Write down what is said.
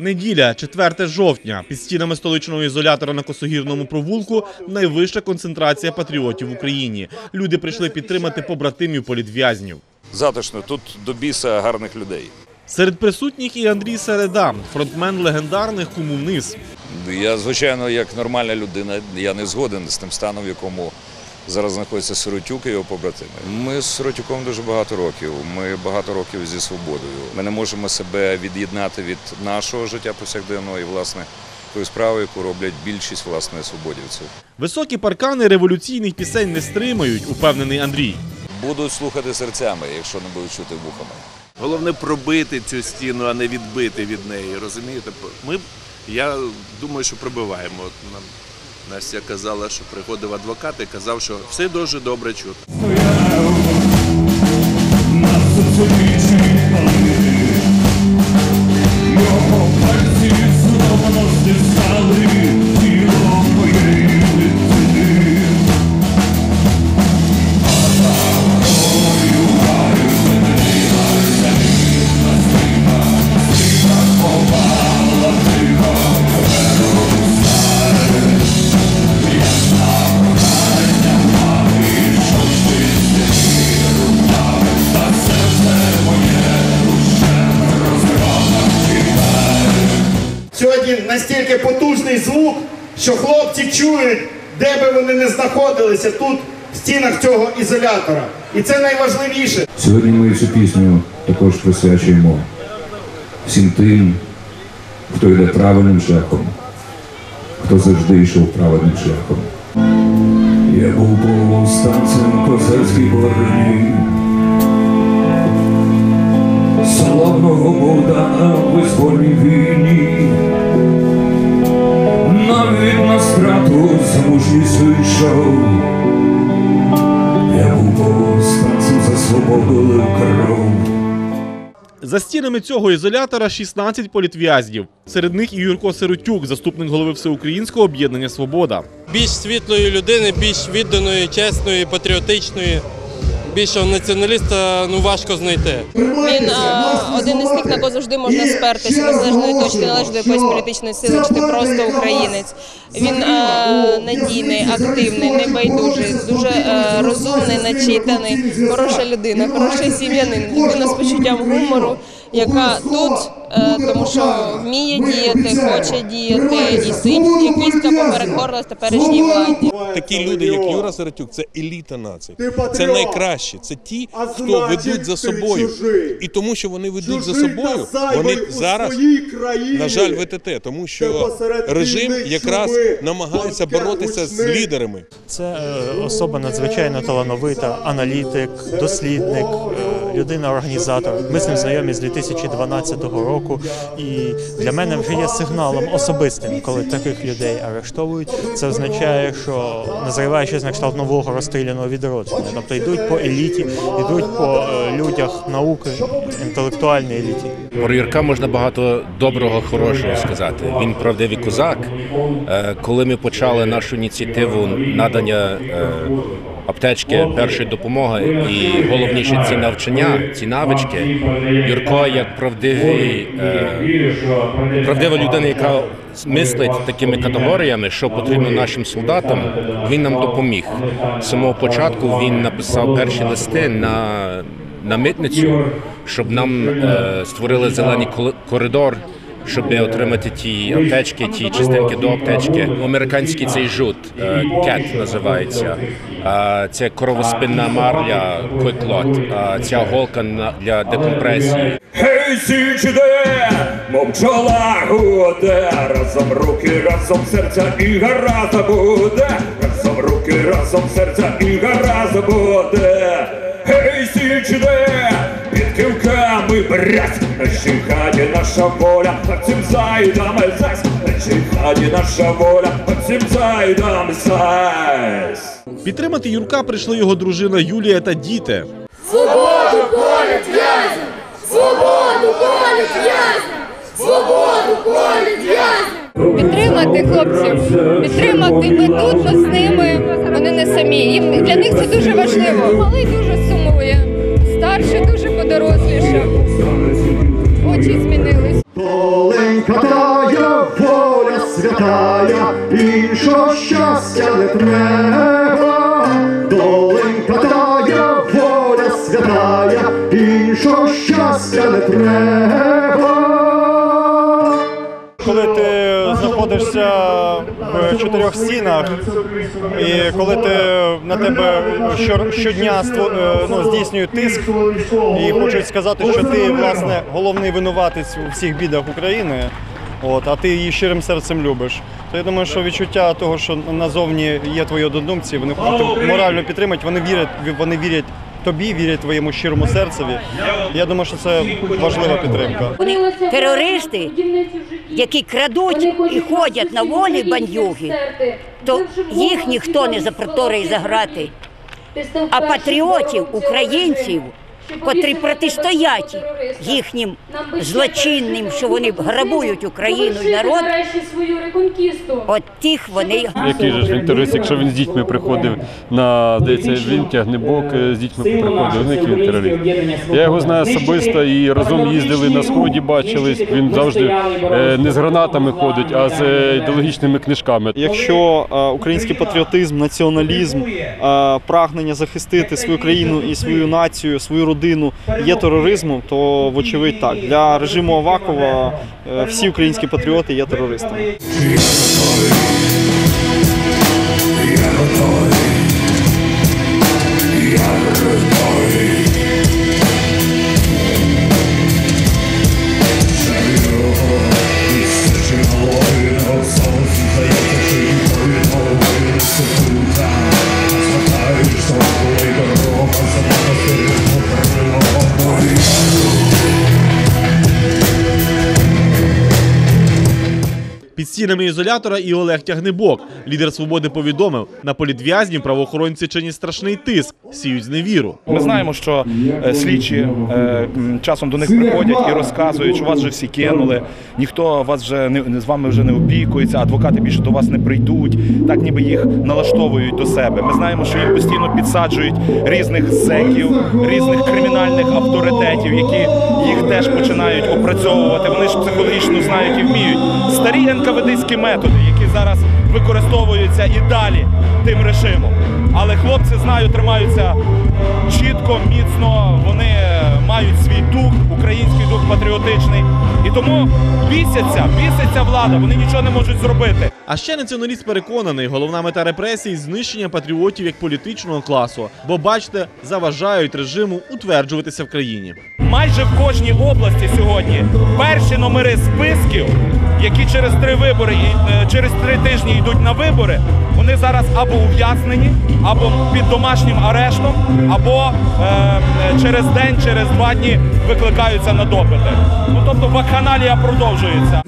Неділя, 4 жовтня. Під стінами столичного ізолятора на Косогірному провулку найвища концентрація патріотів в Україні. Люди прийшли підтримати побратимів політв'язнів. затишно. Тут до біса гарних людей. Серед присутніх і Андрій Середа, фронтмен легендарних куму вниз. Я, звичайно, як нормальна людина, я не згоден з тим станом, в якому зараз знаходиться Сиротюк і його побратими. Ми з Сиротюком дуже багато років. Ми багато років зі свободою. Ми не можемо себе від'єднати від нашого життя повсякденного і, власне, тої справи, яку роблять більшість власне свободівців. Високі паркани революційних пісень не стримають, упевнений Андрій. Будуть слухати серцями, якщо не будуть чути вухами. Головне пробити цю стіну, а не відбити від неї. Розумієте? Ми, я думаю, що пробиваємо. Настя казала, що приходив адвокат і казав, що все дуже добре чути. Настільки потужний звук, що хлопці чують, де би вони не знаходилися тут, в стінах цього ізолятора. І це найважливіше. Сьогодні ми цю пісню також присвячуємо всім тим, хто йде правильним шляхом, хто завжди йшов правильним шляхом. Я був повстанцем козацькій бороні, славного Богдана в визвольній війні, страту з мужністю йшов. Я був повстанцем за свободу кров. За стінами цього ізолятора 16 політв'язнів. Серед них і Юрко Сиротюк, заступник голови Всеукраїнського об'єднання Свобода. більш світлої людини, більш відданої, чесної, патріотичної, більшого націоналіста ну важко знайти. Він а, один із тих, на кого завжди можна спертися, незалежної точки до якоїсь політичної сили, чи ти просто українець. Він а, надійний, активний, небайдужий, дуже а, розумний, начитаний, хороша людина, хороший сім'янин, людина з почуттям гумору, яка тут, е, тому що вміє діяти, хоче діяти і синь, і кістка поперекорилась теперішній владі. Такі люди, як Юра Сиротюк, це еліта нації. Це найкращі. Це ті, хто ведуть за собою. І тому, що вони ведуть за собою, вони зараз, на жаль, ВТТ, тому що режим якраз намагається боротися з лідерами. Це е, особа надзвичайно талановита, аналітик, дослідник, е, людина-організатор. Ми з ним знайомі з 2012 року, і для мене вже є сигналом особистим, коли таких людей арештовують. Це означає, що назріває щось на кшталт нового розстріляного відродження. Тобто йдуть по еліті, йдуть по е, людях науки, інтелектуальній еліті. Про Юрка можна багато доброго, хорошого сказати. Він правдивий козак. Е, Коли ми почали нашу ініціативу надання е, аптечки першої допомоги і головніше ці навчання, ці навички, Юрко як правдивий, е, правдива людина, яка мислить такими категоріями, що потрібно нашим солдатам, він нам допоміг. З самого початку він написав перші листи на на митницю, щоб нам е, створили зелений коридор, щоб отримати ті аптечки, ті частинки до аптечки. Американський цей жут, е, кет називається. Це кровоспинна марля, квиклот, ця голка для декомпресії. Гей, січ іде, мов пчола гуде, разом руки, разом серця і гаразд буде, разом руки, разом серця і гаразд буде. Гей, січ іде, під кивками брать, на хаті наша воля, а цим зайдам зась, на хаті наша воля, а цим зайдам зась. Підтримати Юрка прийшли його дружина Юлія та діти. Свободу політв'язням! Свободу політв'язням! Свободу політв'язням! Підтримати хлопців, підтримати ми тут ми з ними. Вони не самі. Їм для них це дуже важливо. Малий дуже сумує, старший дуже подорослішав. Очі змінились. Доленька тая, воля святая, іншого щастя не треба. Знаходишся в чотирьох стінах, і коли ти на тебе щодня е, ну, здійснюють тиск, і хочуть сказати, що ти власне головний винуватець у всіх бідах України. От, а ти її щирим серцем любиш. То я думаю, що відчуття того, що назовні є твої однодумці, вони хочуть морально підтримати, вони вірять, вони вірять тобі, вірять твоєму щирому серцеві. Я думаю, що це важлива підтримка. Вони терористи, які крадуть і ходять на волі бандюги, то їх ніхто не запроторить заграти. А патріотів, українців, котрі протистоять їхнім злочинним, що вони грабують Україну і народ, от тих вони Який же ж він терорист, якщо він з дітьми приходив на здається, він тягнебок е, з дітьми приходив, ну який він терорист. Я його знаю особисто і разом їздили на сході, бачились. Він завжди е, не з гранатами ходить, а з ідеологічними книжками. Якщо е, український патріотизм, націоналізм, прагнення захистити свою країну і свою націю, свою родину є тероризмом, то вочевидь так. Для режиму Авакова е, всі українські патріоти є терористами. Під стінами ізолятора і Олег Тягнебок. Лідер свободи повідомив, на політв'язнів правоохоронці чинять страшний тиск, сіють зневіру. Ми знаємо, що е, слідчі е, часом до них приходять і розказують, що вас вже всі кинули, ніхто вас вже не з вами вже не опікується, адвокати більше до вас не прийдуть. Так ніби їх налаштовують до себе. Ми знаємо, що їм постійно підсаджують різних зеків, різних кримінальних авторитетів, які їх теж починають опрацьовувати. Вони ж психологічно знають і вміють. Старі НКВДські методи, які зараз використовуються і далі тим режимом. Але хлопці знаю, тримаються чітко, міцно. Вони мають свій дух, український дух патріотичний. І тому бісяться, біситься влада. Вони нічого не можуть зробити. А ще націоналіст переконаний, головна мета репресій знищення патріотів як політичного класу, бо бачите, заважають режиму утверджуватися в країні. Майже в кожній області сьогодні перші номери списків, які через три вибори і е, через три тижні йдуть на вибори, вони зараз або ув'язнені, або під домашнім арештом, або е, е, через день, через два дні викликаються на допити. Ну тобто вакханалія продовжується.